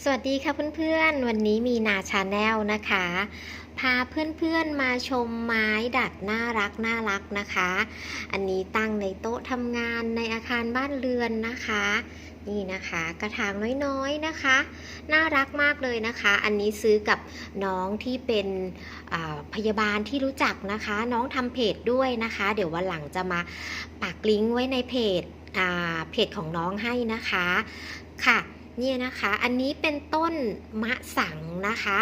สวัสดีค่ะเพื่อนๆ วันนี้มีนาชาแนลนะคะ พาเพื่อนๆมาชมไม้ดัดน่ารักน่ารักนะคะ อันนี้ตั้งในโต๊ะทำงานในอาคารบ้านเรือนนะคะ นี่นะคะกระถางน้อยๆนะคะ น่ารักมากเลยนะคะ อันนี้ซื้อกับน้องที่เป็นพยาบาลที่รู้จักนะคะ น้องทำเพจด้วยนะคะ เดี๋ยววันหลังจะมาปักลิงก์ไว้ในเพจเพจของน้องให้นะคะค่ะ เนี่ยนะคะอันนี้เป็นต้นมะสังนะคะ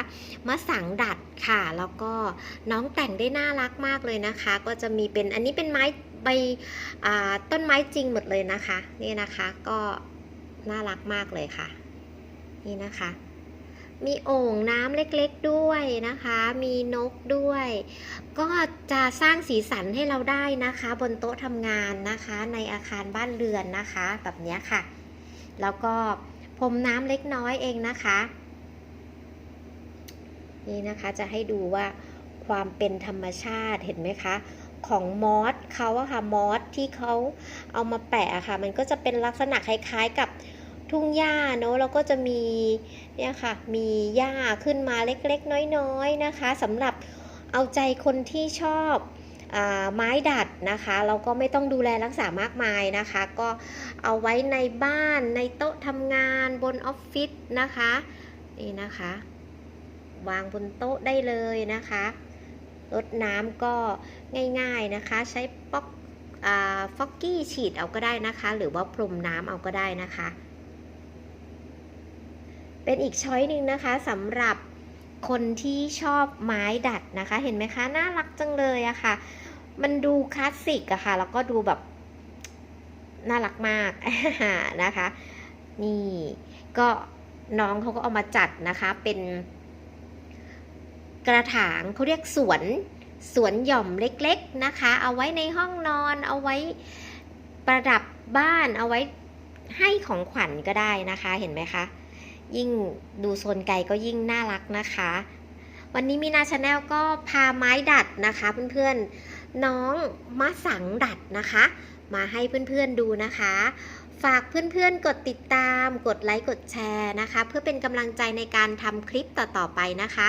มะสังดัดค่ะ แล้วก็น้องแต่งได้น่ารักมากเลยนะคะ ก็จะมีเป็นอันนี้เป็นไม้ใบต้นไม้จริงหมดเลยนะคะนี่นะคะก็น่ารักมากเลยค่ะ นี่นะคะ มีโอ่งน้ำเล็กๆด้วยนะคะ มีนกด้วย ก็จะสร้างสีสันให้เราได้นะคะ บนโต๊ะทำงานนะคะ ในอาคารบ้านเรือนนะคะ แบบนี้ค่ะ แล้วก็ พรมน้ำเล็กน้อยเองนะคะ นี่นะคะจะให้ดูว่าความเป็นธรรมชาติเห็นไหมคะ ของมอสเขาอะค่ะมอสที่เขาเอามาแปะอะค่ะ มันก็จะเป็นลักษณะคล้ายๆกับทุ่งหญ้าเนอะแล้วก็จะมีเนี่ยค่ะมีหญ้าขึ้นมาเล็กๆ น้อยๆนะคะสำหรับเอาใจคนที่ชอบ ไม้ดัดนะคะเราก็ไม่ต้องดูแลรักษามากมายนะคะ ก็เอาไว้ในบ้านในโต๊ะทำงานบนออฟฟิศนะคะนี่นะคะ วางบนโต๊ะได้เลยนะคะรดน้ำก็ง่ายๆนะคะ ใช้ป๊อกอฟอกกี้ฉีดเอาก็ได้นะคะ หรือว่าพรมน้ำเอาก็ได้นะคะ เป็นอีกช้อยหนึ่งนะคะสำหรับ คนที่ชอบไม้ดัดนะคะ เห็นไหมคะน่ารักจังเลยอะค่ะ มันดูคลาสสิกอะค่ะ แล้วก็ดูแบบน่ารักมากนะคะ นี่ก็น้องเขาก็เอามาจัดนะคะเป็นกระถางเขาเรียกสวนสวนหย่อมเล็กๆนะคะ เอาไว้ในห้องนอนเอาไว้ประดับบ้านเอาไว้ให้ของขวัญก็ได้นะคะเห็นไหมคะ ยิ่งดูโซนไกลก็ยิ่งน่ารักนะคะ วันนี้มีนาชาแนลก็พาไม้ดัดนะคะ เพื่อนๆน้องมะสังดัดนะคะ มาให้เพื่อนๆดูนะคะ ฝากเพื่อนๆกดติดตาม กดไลค์กดแชร์นะคะ เพื่อเป็นกำลังใจในการทำคลิปต่อๆไปนะคะ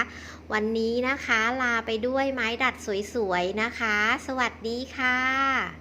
วันนี้นะคะลาไปด้วยไม้ดัดสวยๆนะคะ สวัสดีค่ะ